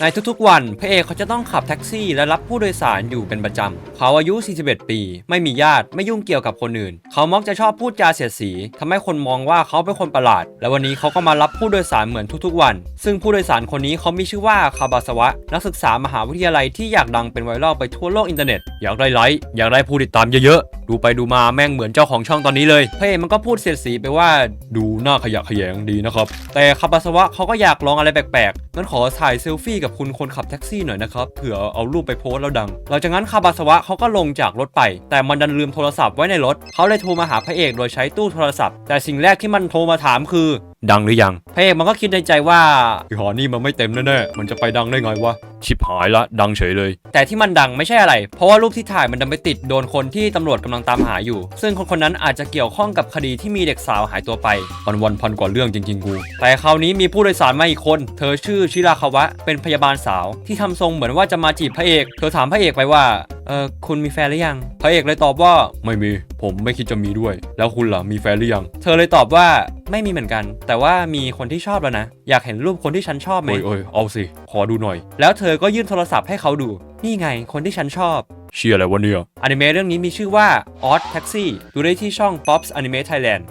ในทุกๆวันพระเอกเขาจะต้องขับแท็กซี่และรับผู้โดยสารอยู่เป็นประจำเขาอายุ 41 ปี ไม่มีญาติไม่ยุ่งเกี่ยวกับคนอื่น เขามักจะชอบพูดจาเสียดสีทำให้คนมองว่าเขาเป็นคนประหลาด และวันนี้เขาก็มารับผู้โดยสารเหมือนทุกๆวัน ซึ่งผู้โดยสารคนนี้เขามีชื่อว่าคาบาสวะ นักศึกษามหาวิทยาลัยที่อยากดังเป็นไวรัลไปทั่วโลกอินเทอร์เน็ตอยากได้ไลค์อยากได้ผู้ติดตามเยอะๆดูไปดูมาแม่งเหมือนเจ้าของช่องตอนนี้เลยพระเอกมันก็พูดเสียดสีไปว่าดูหน้าขยะแขยงดีนะครับแต่คาบาสวะเขาก็อยากลองอะไรแปลกๆงั้นขอถ่ายเซลฟี่กับคุณคนขับแท็กซี่หน่อยนะครับเผื่อเอารูปไปโพสต์แล้วดังหลังจากนั้นคาบาสวะเขาก็ลงจากรถไป แต่มันดันลืมโทรศัพท์ไว้ในรถ เขาเลยโทรมาหาพระเอกโดยใช้ตู้โทรศัพท์ แต่สิ่งแรกที่มันโทรมาถามคือ ดังหรือยัง พระเอกมันก็คิดในใจว่าหอนี่มันไม่เต็มแน่ๆ มันจะไปดังได้ไงวะ ชิบหายละ ดังเฉยเลย แต่ที่มันดังไม่ใช่อะไร เพราะว่ารูปที่ถ่ายมันดันไปติดโดนคนที่ตำรวจกำลังตามหาอยู่ ซึ่งคนคนนั้นอาจจะเกี่ยวข้องกับคดีที่มีเด็กสาวหายตัวไปวันวันๆพันกว่าเรื่องจริงๆกู แต่คราวนี้มีผู้โดยสารมาอีกคน เธอชื่อชิราคาวะ เป็นพยาบาลสาว ที่ทำทรงเหมือนว่าจะมาจีบพระเอก เธอถามพระเอกไปว่า เออคุณมีแฟนหรือยัง พระเอกเลยตอบว่า ไม่มี ผมไม่คิดจะมีด้วย แล้วคุณล่ะ มีแฟนหรือยัง เธอเลยตอบว่า ไม่มีเหมือนกัน แต่ว่ามีคนที่ชอบแล้วนะ อยากเห็นรูปคนที่ฉันชอบไหมโอ้ยโอ้ยเอาสิ ขอดูหน่อย แล้วเธอก็ยื่นโทรศัพท์ให้เขาดู นี่ไงคนที่ฉันชอบ เชียอะไรวะเนี่ยอนิเมะเรื่องนี้มีชื่อว่า Odd Taxi ดูได้ที่ช่อง Pops Anime Thailand